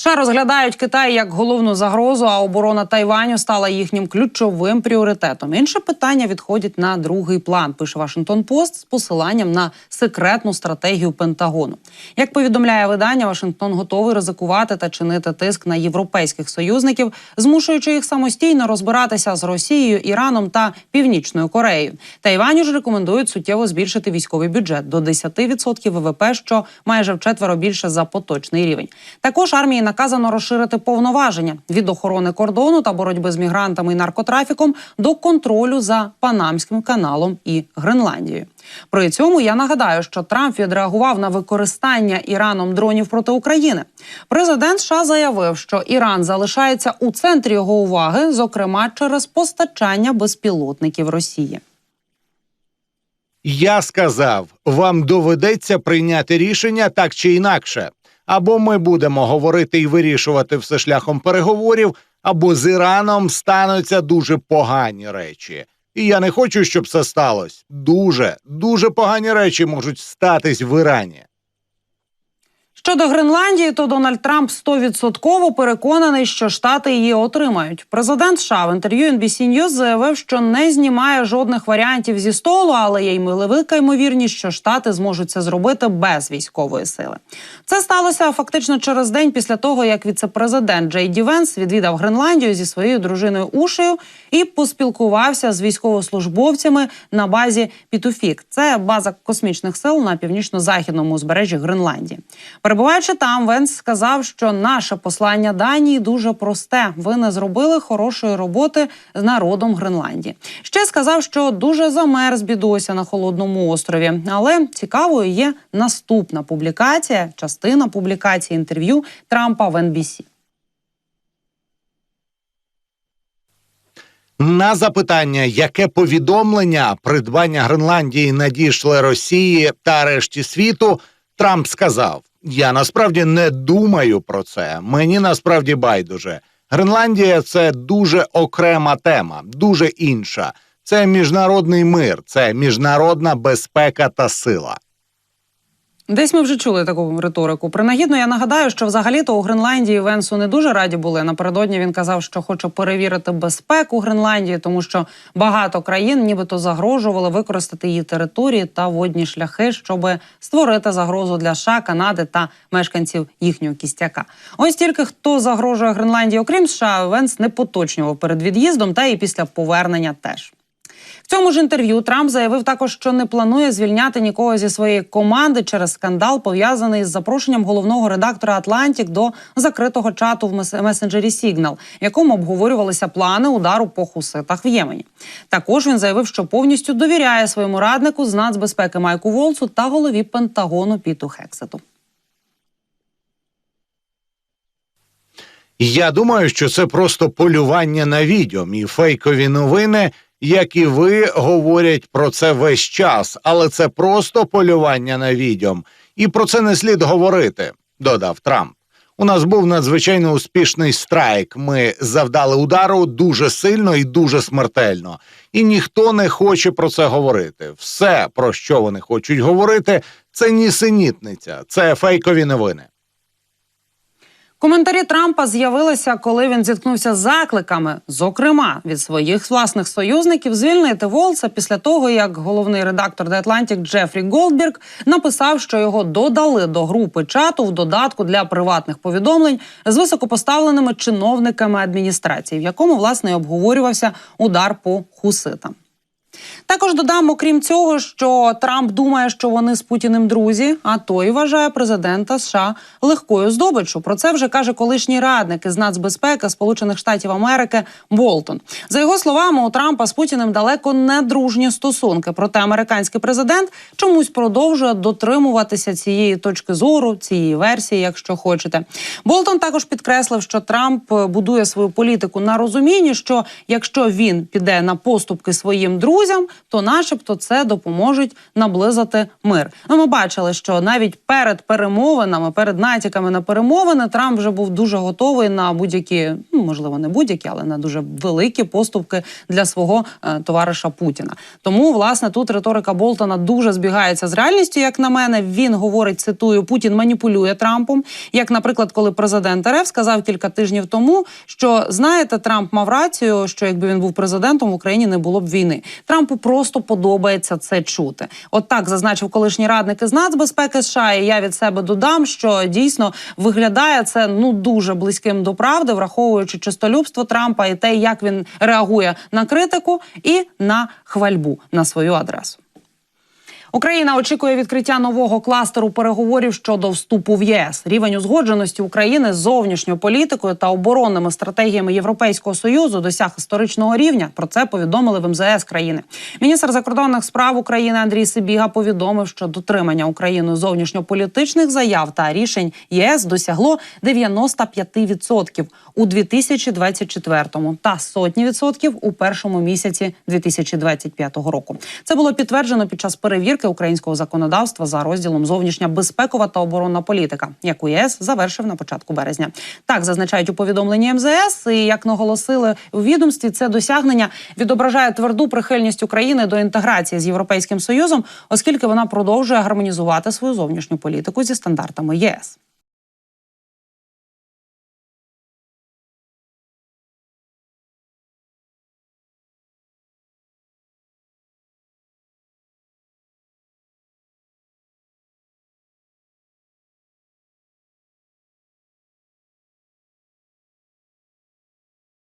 США розглядають Китай як головну загрозу, а оборона Тайваню стала їхнім ключовим пріоритетом. Інше питання відходять на другий план. Пише Вашингтон Пост з посиланням на секретну стратегію Пентагону. Як повідомляє видання, Вашингтон готовий ризикувати та чинити тиск на європейських союзників, змушуючи їх самостійно розбиратися з Росією, Іраном та Північною Кореєю. Тайваню ж рекомендують суттєво збільшити військовий бюджет до 10% ВВП, що майже вчетверо більше за поточний рівень. Також армії наказано розширити повноваження від охорони кордону та боротьби з мігрантами і наркотрафіком до контролю за Панамським каналом і Гренландією. При цьому я нагадаю, що Трамп відреагував на використання Іраном дронів проти України. Президент США заявив, що Іран залишається у центрі його уваги, зокрема через постачання безпілотників Росії. Я сказав, вам доведеться прийняти рішення так чи інакше. Або ми будемо говорити і вирішувати все шляхом переговорів, або з Іраном стануться дуже погані речі. І я не хочу, щоб це сталося. Дуже, дуже погані речі можуть статись в Ірані. Щодо Гренландії, то Дональд Трамп стовідсотково переконаний, що штати її отримають. Президент США в інтерв'ю NBC News заявив, що не знімає жодних варіантів зі столу, але є й велика ймовірність, що штати зможуть це зробити без військової сили. Це сталося фактично через день після того, як віце-президент Джей Ді Венс відвідав Гренландію зі своєю дружиною Ушею і поспілкувався з військовослужбовцями на базі Пітуфік. Це база космічних сил на північно-західному узбережжі Гренландії. Перебуваючи там, Венс сказав, що наше послання Данії дуже просте. Ви не зробили хорошої роботи з народом Гренландії. Ще сказав, що дуже замерз бідося на холодному острові. Але цікавою є наступна публікація, частина публікації інтерв'ю Трампа в NBC. На запитання, яке повідомлення придбання Гренландії надійшли Росії та решті світу, Трамп сказав: Я насправді не думаю про це. Мені насправді байдуже. Гренландія це дуже окрема тема, дуже інша. Це міжнародний мир, це міжнародна безпека та сила. Десь ми вже чули таку риторику. Принагідно я нагадаю, що взагалі-то у Гренландії Венсу не дуже раді були. Напередодні він казав, що хоче перевірити безпеку Гренландії, тому що багато країн, нібито загрожували використати її території та водні шляхи, щоб створити загрозу для США, Канади та мешканців їхнього кістяка. Ось тільки хто загрожує Гренландії, окрім США, Венс не поточнював перед від'їздом, та і після повернення теж. В цьому ж інтерв'ю Трамп заявив також, що не планує звільняти нікого зі своєї команди через скандал, пов'язаний з запрошенням головного редактора Атлантік до закритого чату в мес- месенджері Сігнал, в якому обговорювалися плани удару по хуситах в Ємені. Також він заявив, що повністю довіряє своєму раднику з нацбезпеки Майку Волцу та голові Пентагону Піту Хексету. Я думаю, що це просто полювання на відьом і фейкові новини, як і ви говорять про це весь час, але це просто полювання на відьом, і про це не слід говорити, додав Трамп. У нас був надзвичайно успішний страйк. Ми завдали удару дуже сильно і дуже смертельно. І ніхто не хоче про це говорити. Все, про що вони хочуть говорити, це нісенітниця, це фейкові новини. Коментарі Трампа з'явилися, коли він зіткнувся з закликами, зокрема від своїх власних союзників, звільнити Волса після того, як головний редактор The Atlantic Джефрі Голдберг написав, що його додали до групи чату в додатку для приватних повідомлень з високопоставленими чиновниками адміністрації, в якому власне обговорювався удар по хуситам. Також додам, окрім цього, що Трамп думає, що вони з Путіним друзі, а той вважає президента США легкою здобиччю. Про це вже каже колишній радник із нацбезпеки Сполучених Штатів Америки Болтон. За його словами, у Трампа з Путіним далеко не дружні стосунки. Проте американський президент чомусь продовжує дотримуватися цієї точки зору, цієї версії, якщо хочете. Болтон також підкреслив, що Трамп будує свою політику на розумінні, що якщо він піде на поступки своїм друзям, друзям, то, начебто, це допоможуть наблизити мир. Ну, ми бачили, що навіть перед перемовинами, перед натяками на перемовини, Трамп вже був дуже готовий на будь-які, ну можливо, не будь-які, але на дуже великі поступки для свого е, товариша Путіна. Тому, власне, тут риторика Болтона дуже збігається з реальністю. Як на мене, він говорить, цитую, Путін маніпулює Трампом. Як, наприклад, коли президент РФ сказав кілька тижнів тому, що знаєте, Трамп мав рацію, що якби він був президентом в Україні, не було б війни. Трампу просто подобається це чути. От так зазначив колишній радник із нацбезпеки США. І я від себе додам, що дійсно виглядає це ну дуже близьким до правди, враховуючи чистолюбство Трампа і те, як він реагує на критику і на хвальбу на свою адресу. Україна очікує відкриття нового кластеру переговорів щодо вступу в ЄС. Рівень узгодженості України з зовнішньою політикою та оборонними стратегіями Європейського союзу досяг історичного рівня. Про це повідомили в МЗС країни. Міністр закордонних справ України Андрій Сибіга повідомив, що дотримання Україною зовнішньополітичних заяв та рішень ЄС досягло 95% у 2024 та сотні відсотків у першому місяці 2025 року. Це було підтверджено під час перевірки українського законодавства за розділом зовнішня безпекова та оборонна політика, яку ЄС завершив на початку березня. Так зазначають у повідомленні МЗС. І як наголосили у відомстві, це досягнення відображає тверду прихильність України до інтеграції з європейським союзом, оскільки вона продовжує гармонізувати свою зовнішню політику зі стандартами ЄС.